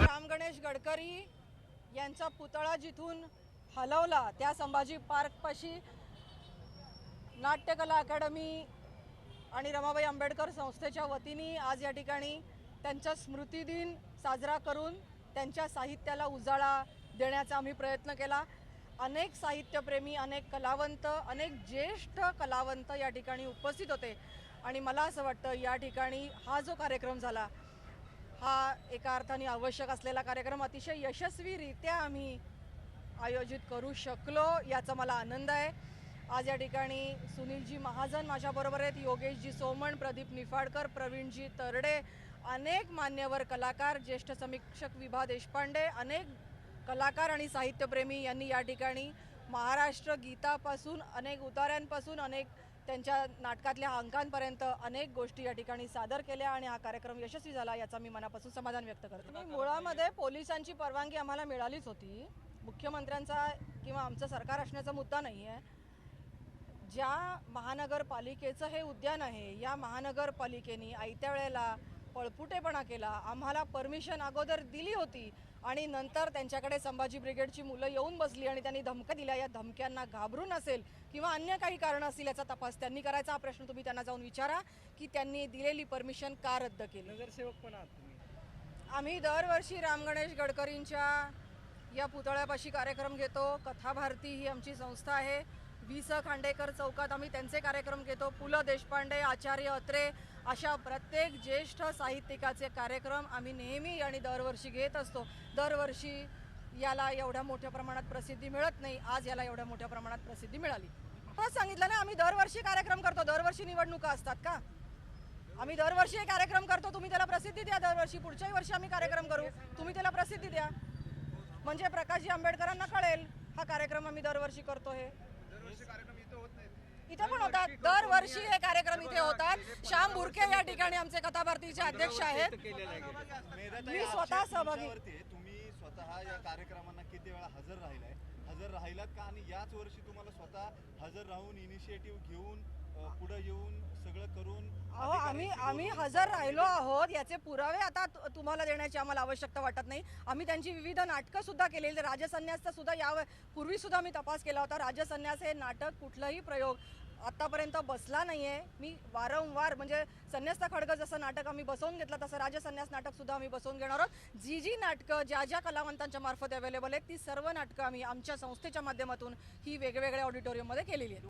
राम गणेश गडकरी यांचा पुतळा जिथून हलवला त्या संभाजी पार्कपाशी नाट्यकला अकॅडमी आणि रमाबाई आंबेडकर संस्थेच्या वतीने आज या ठिकाणी त्यांचा स्मृतिदिन साजरा करून त्यांच्या साहित्याला उजाळा देण्याचा आम्ही प्रयत्न केला. अनेक साहित्यप्रेमी अनेक कलावंत अनेक ज्येष्ठ कलावंत या ठिकाणी उपस्थित होते. आणि मला असं वाटतं या ठिकाणी हा जो कार्यक्रम झाला हा एका अर्थाने आवश्यक असलेला कार्यक्रम अतिशय यशस्वीरित्या आम्ही आयोजित करू शकलो याचा मला आनंद आहे. आज या ठिकाणी सुनीलजी महाजन माझ्याबरोबर आहेत योगेशजी सोमण प्रदीप निफाडकर प्रवीणजी तरडे अनेक मान्यवर कलाकार ज्येष्ठ समीक्षक विभा देशपांडे अनेक कलाकार आणि साहित्यप्रेमी यांनी या ठिकाणी महाराष्ट्र गीतापासून अनेक उतार्यांपासून अनेक त्यांच्या नाटकातल्या अंकांपर्यंत अनेक गोष्टी या ठिकाणी सादर केल्या आणि हा कार्यक्रम यशस्वी झाला याचा मी मनापासून समाधान व्यक्त करते. मी मुळामध्ये पोलिसांची परवानगी आम्हाला मिळालीच होती. मुख्यमंत्र्यांचा किंवा आमचं सरकार असण्याचा मुद्दा नाही आहे. ज्या महानगरपालिकेचं हे उद्यान आहे या महानगरपालिकेने आयत्या वेळेला पळपुटेपणा केला. आम्हाला परमिशन अगोदर दिली होती आणि नंतर त्यांच्याकडे संभाजी ब्रिगेडची मुलं येऊन बसली आणि त्यांनी धमक्या दिल्या. या धमक्यांना घाबरून असेल किंवा अन्य काही कारण असतील याचा तपास त्यांनी करायचा. हा प्रश्न तुम्ही त्यांना जाऊन विचारा की त्यांनी दिलेली परमिशन का रद्द केली? नगरसेवक पण आहात तुम्ही. आम्ही दरवर्षी राम गणेश गडकरींच्या या पुतळ्यापाशी कार्यक्रम घेतो. कथाभारती ही आमची संस्था आहे. वि स खांडेकर चौकात आम्ही त्यांचे कार्यक्रम घेतो. पु ल देशपांडे आचार्य अत्रे अशा प्रत्येक ज्येष्ठ साहित्यिकाचे कार्यक्रम आम्ही नेहमी आणि दरवर्षी घेत असतो. दरवर्षी याला एवढ्या मोठ्या प्रमाणात प्रसिद्धी मिळत नाही. आज याला एवढ्या मोठ्या प्रमाणात प्रसिद्धी मिळाली. पण सांगितलं ना आम्ही दरवर्षी कार्यक्रम करतो. दरवर्षी निवडणुका असतात का? आम्ही दरवर्षी कार्यक्रम करतो. तुम्ही त्याला प्रसिद्धी द्या दरवर्षी. पुढच्याही वर्षी आम्ही कार्यक्रम करू. तुम्ही त्याला प्रसिद्धी द्या. म्हणजे प्रकाशजी आंबेडकरांना कळेल हा कार्यक्रम आम्ही दरवर्षी करतो हे इथे पण होतात. दरवर्षी हे कार्यक्रम इथे होतात. श्याम बुरके या ठिकाणी आमचे कथाभारतीचे अध्यक्ष आहेत. मी स्वतः सहभागी. तुम्ही स्वतः या कार्यक्रमांना किती वेळा हजर राहिलाय? हजर राहिलात का? आणि याच वर्षी तुम्हाला स्वतः हजर राहून इनिशिएटिव्ह घेऊन पुढे येऊन सगळं करून अहो आम्ही आम्ही हजर राहिलो आहोत याचे पुरावे आता तुम्हाला देण्याची आम्हाला आवश्यकता वाटत नाही. आम्ही त्यांची विविध नाटकं सुद्धा केलेली राजसन्यासचा सुद्धा या पूर्वी सुद्धा मी तपास केला होता. राजसन्यास हे नाटक कुठलाही प्रयोग आतापर्यंत बसला नाहीये. मी वारंवार म्हणजे संन्यासचा खडग जसं नाटक आम्ही बसवून घेतलं तसं राजसन्यास नाटक सुद्धा आम्ही बसवून घेणार आहोत. जी जी नाटकं ज्या ज्या कलावंतांच्या मार्फत अवेलेबल आहेत ती सर्व नाटकं आम्ही आमच्या संस्थेच्या माध्यमातून ही वेगवेगळ्या ऑडिटोरियममध्ये केलेली आहेत.